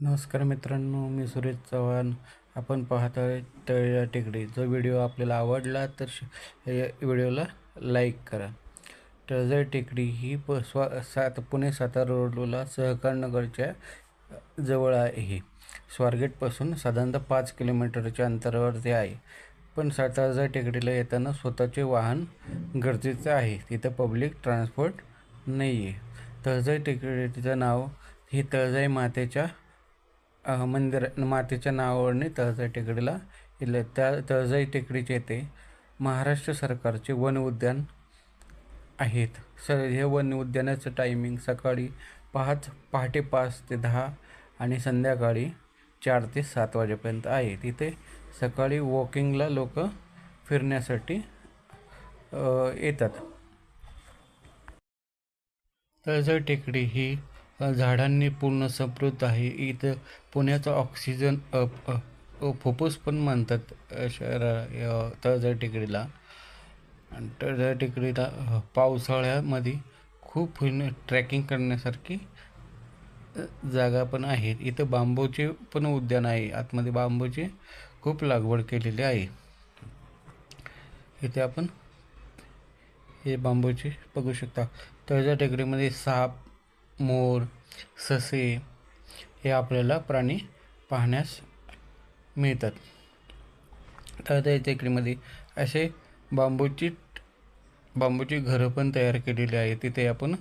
नमस्कार मित्रांनो मी सुरेश चव्हाण. आपण पाहत आहे तळ्या टेकडी. जो व्हिडिओ आपल्याला आवडला तर श- या व्हिडिओला लाईक करा. तळजाई टेकडी ही प स्वा सात पुणे सातारा रोडला सहकार नगरच्या जवळ आहे. स्वारगेटपासून साधारणतः पाच किलोमीटरच्या अंतरावरती आहे. पण सातारा टेकडीला येताना स्वतःचे वाहन गरजेचं आहे. तिथं पब्लिक ट्रान्सपोर्ट नाही आहे तळजाई टेकडीचं नाव ही तळजाई मातेच्या मंदिर मातेच्या नावावरने तळजाई टेकडीला इले त्या तळजाई टेकडीचे येथे महाराष्ट्र सरकारचे वन उद्यान आहेत. सर हे वन उद्यानाचं टायमिंग सकाळी पाच पहाटे पाच ते दहा आणि संध्याकाळी चार ते सात वाजेपर्यंत आहे. तिथे सकाळी वॉकिंगला लोक फिरण्यासाठी येतात. तळजाई टेकडी ही झाडांनी पूर्ण समृद्ध आहे. इथं पुण्याचा ऑक्सिजन अ, फुफ्फुस पण म्हणतात शहरा अ, टेकडीला. आणि टेकडीला पावसाळ्यामध्ये खूप ट्रॅकिंग करण्यासारखी जागा पण आहेत. इथं बांबूचे पण उद्यान आहे. आतमध्ये बांबूची खूप लागवड केलेली आहे. इथे आपण हे बांबूचे बघू शकता. तळजा टेकडीमध्ये साप मोर ससे हे आपल्याला प्राणी पाहण्यास मिळतात. तळजाई टेकडीमध्ये असे बांबूची बांबूची घरं पण तयार केलेली आहे तिथे आपण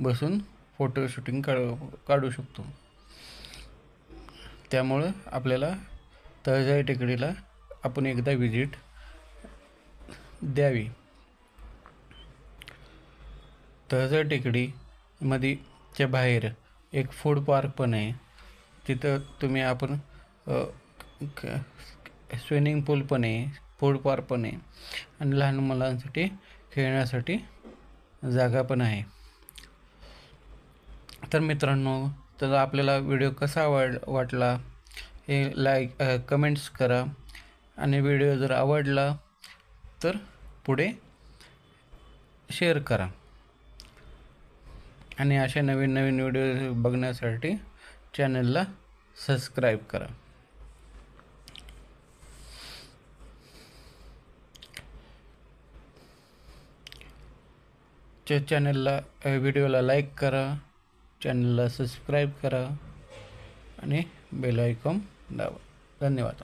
बसून फोटोशूटिंग काढू काढू शकतो. त्यामुळं आपल्याला तळजाई टेकडीला आपण एकदा व्हिजिट द्यावी. तळजाई टेकडीमध्ये च्या बाहेर एक फूड पार्क पण आहे. तिथं तुम्ही आपण स्विमिंग पूल पण आहे फूड पार्क पण आहे आणि लहान मुलांसाठी खेळण्यासाठी जागा पण आहे. तर मित्रांनो तर आपल्याला व्हिडिओ कसा आवड वाटला हे लाईक कमेंट्स करा आणि व्हिडिओ जर आवडला तर पुढे शेअर करा. आणि अशा नवीन नवीन व्हिडिओ बघण्यासाठी चॅनलला सबस्क्राईब करा. च्या चॅनलला व्हिडिओला लाईक करा चॅनलला सबस्क्राईब करा आणि बेल आयकॉन दाबा. धन्यवाद.